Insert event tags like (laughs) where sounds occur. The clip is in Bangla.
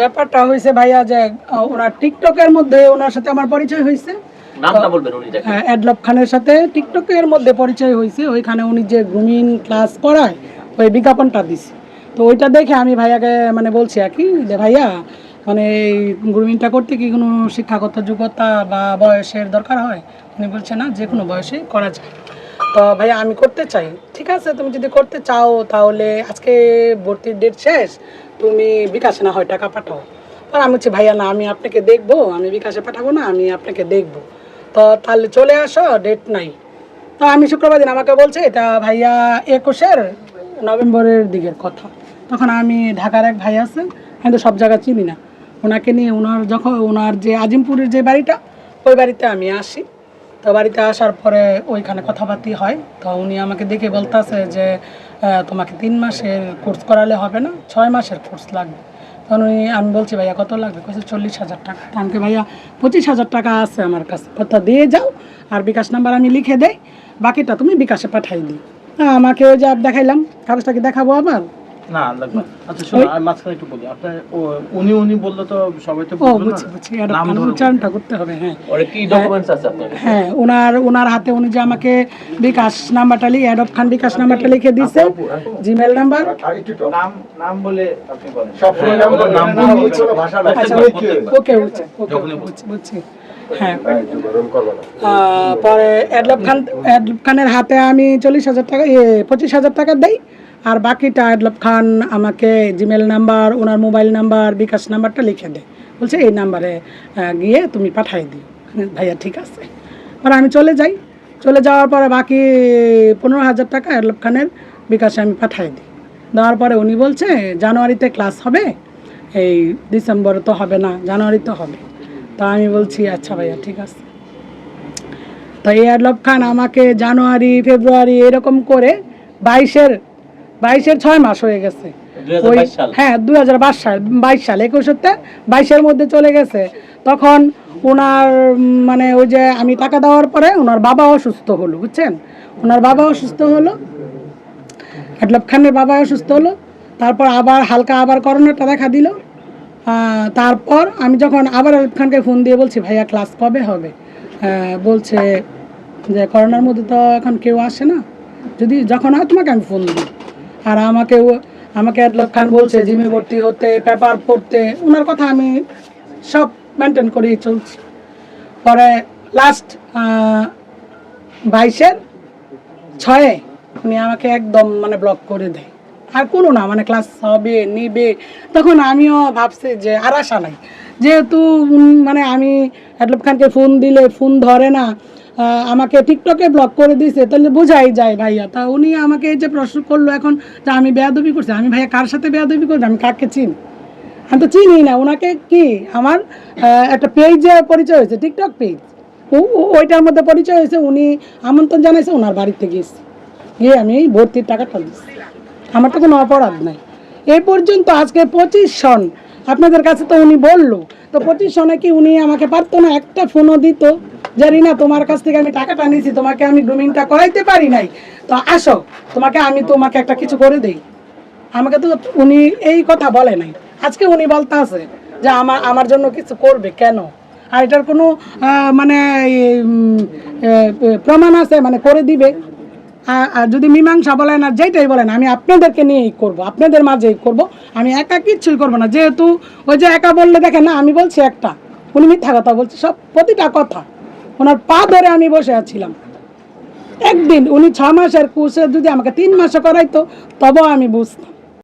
ব্যাপারটা হয়েছে ভাইয়া যে ওনার টিকটকের মধ্যে ওনার সাথে আমার পরিচয় হয়েছে নামটা বলবেন উনি হ্যাঁ, অ্যাডলব খানের সাথে টিকটকের মধ্যে পরিচয় হয়েছে ওইখানে উনি যে গ্রুমিং ক্লাস করায় ওই বিজ্ঞাপনটা দিছে। তো ওইটা দেখে আমি ভাইয়াকে মানে বলছি আর কি যে ভাইয়া মানে এই গ্রুমিংটা করতে কি কোনো শিক্ষাগত যোগ্যতা বা বয়সের দরকার হয়? উনি বলছে না যে কোনো বয়সে করা যায়। তো ভাইয়া আমি করতে চাই। ঠিক আছে, তুমি যদি করতে চাও, তাহলে আজকে ভর্তির ডেট শেষ, তুমি বিকাশে না হয় টাকা পাঠাও। আর আমি বলছি, ভাইয়া, না, আমি আপনাকে দেখব, আমি বিকাশে পাঠাবো না, আমি আপনাকে দেখব। তো তাহলে চলে আসো ডেট নাই। তো আমি শুক্রবার দিন আমাকে বলছে, এটা ভাইয়া একুশের নভেম্বরের দিকের কথা। তখন আমি ঢাকার এক ভাই আছে, আমি তো সব জায়গা চিনি না। ওনাকে নিয়ে ওনার যখন, ওনার যে আজিমপুরের যে বাড়িটা, ওই বাড়িতে আমি আসি। তো বাড়িতে আসার পরে ওইখানে কথাবার্তি হয়। তো উনি আমাকে দেখে বলতেছে যে তোমাকে তিন মাসের কোর্স করালে হবে না, ছয় মাসের কোর্স লাগবে। তখন উনি, আমি বলছি, ভাইয়া, কত লাগবে? কইছে, চল্লিশ হাজার টাকা। আমাকে ভাইয়া, পঁচিশ হাজার টাকা আছে আমার কাছে। কথা দিয়ে যাও, আর বিকাশ নাম্বার আমি লিখে দেই। বাকিটা তুমি বিকাশে পাঠাই দিই আমাকে ওই যে দেখাইলাম, কাগজটা কি দেখাবো আবার? না লাগবে আচ্ছা শোনো আমি মাঝখানে একটু বলি। আপনার উনি উনি বললে তো সবাই তো বুঝবে বুঝছি বুঝছি এটা নাম মানে ধরে। উচ্চারণটা করতে হবে হ্যাঁ। ওরে কি ডকুমেন্টস আছে আপনার হ্যাঁ ওনার ওনার হাতে উনি যে আমাকে বিকাশ নাম্বারটা লিখে অ্যাডপ খান বিকাশ নাম্বারটা লিখে দিছে জিমেল নাম্বার নাম নাম বলে আপনি বলেন। সবসময় নাম নাম নাম বলবেন। বলছো না, ভাষা আচ্ছা প্রত্যেকবার। ওকে ওকে। বুঝছি বুঝছি একটু গরম করব না। আহ, পরে অ্যাডলব খান অ্যাডলব খানের হাতে আমি চল্লিশ হাজার টাকা পঁচিশ হাজার টাকা দেই। আর বাকিটা অ্যাডলব খান আমাকে জিমেল নাম্বার, ওনার মোবাইল নাম্বার, বিকাশ নাম্বারটা লিখে দেয় বলছে, এই নাম্বারে গিয়ে তুমি পাঠাই দিও। (laughs) ভাইয়া, ঠিক আছে। পরে আমি চলে যাই। চলে যাওয়ার পরে বাকি পনেরো হাজার টাকা অ্যাডলব খানের বিকাশে আমি পাঠাই দিই। দেওয়ার পরে উনি বলছে, জানুয়ারিতে ক্লাস হবে। এই ডিসেম্বরে তো হবে না, জানুয়ারি তো হবে। তা আমি বলছি আচ্ছা ভাইয়া, ঠিক আছে। তো এই আরলব খান আমাকে জানুয়ারি, ফেব্রুয়ারি এরকম করে বাইশের বাইশের ছয় মাস হয়ে গেছে। ওই- হ্যাঁ দুই হাজার বাইশ সাল বাইশ সাল একুশেতে বাইশের মধ্যে চলে গেছে। তখন ওনার মানে ওই যে আমি টাকা দেওয়ার পরে ওনার বাবা অসুস্থ হলো বুঝছেন? ওনার বাবা অসুস্থ হলো আটলব খানের বাবা অসুস্থ হলো তারপর আবার হালকা আবার করোনাটা দেখা দিল। তারপর আমি যখন আবার আলব খানকে ফোন দিয়ে বলছি ভাইয়া ক্লাস কবে হবে? বলছে যে করোনার মধ্যে তো এখন কেউ আসে না। যদি যখন হয় তোমাকে আমি ফোন দিই আর আমাকে আমাকে আটলব খান বলছে, জিমে ভর্তি হতে, পেপার পড়তে। ওনার কথা আমি সব মেনটেন করেই চলছি। পরে লাস্ট বাইশের ছয়ে উনি আমাকে একদম মানে ব্লক করে দেয়। আর কোনো না মানে ক্লাস হবে, নিবে। তখন আমিও ভাবছি যে আর আশা নাই। যেহেতু মানে আমি অ্যাডলব খানকে ফোন দিলে ফোন ধরে না আমাকে টিকটকে ব্লক করে দিয়েছে, তাহলে বোঝাই যায় ভাইয়া। তা উনি আমাকে এই যে প্রশ্ন করল এখন যে আমি বেয়াদবি করছি, আমি ভাইয়া কার সাথে বেয়াদবি করছি আমি কাকে চিনি? আমি তো চিনি না ওনাকে কি আমার একটা পেজে পরিচয় হয়েছে, টিকটক পেজ ওইটার মধ্যে পরিচয় হয়েছে, উনি আমন্ত্রণ জানাইছে ওনার বাড়িতে গেছি গিয়ে আমি ভর্তির টাকাটা দিচ্ছি আমার তো কোনো অপরাধ নাই। এই পর্যন্ত আজকে পঁচিশ সন আপনাদের কাছে তো উনি বলল, তো পঁচিশ সনে কি উনি আমাকে পারতো না? একটা ফোনও দিত। যে রিনা তোমার কাছ থেকে আমি টাকাটা নিয়েছি, তোমাকে আমি গ্রুমিংটা করাইতে পারি নাই। তো আসো, তোমাকে আমি তোমাকে একটা কিছু করে দেই। আমাকে তো উনি এই কথা বলে নাই। আজকে উনি বলতে আছে যে আমার আমার জন্য কিছু করবে কেন? আর এটার কোনো মানে প্রমাণ আছে মানে করে দিবে। আর যদি মীমাংসা বলেন আর যেটাই বলেন, আমি আপনাদেরকে নিয়েই করব, আপনাদের মাঝেই করব। আমি একা কিচ্ছুই করব না, যেহেতু ওই যে একা বললে দেখেন না, আমি বলছি একটা, উনি মিথ্যা কথা বলছি, সব প্রতিটা কথা। ওনার পা ধরে আমি বসে আছিলাম। একদিন উনি ছ মাসের কোর্সে যদি আমাকে তিন মাসে করাইতো তবে আমি বুঝতাম।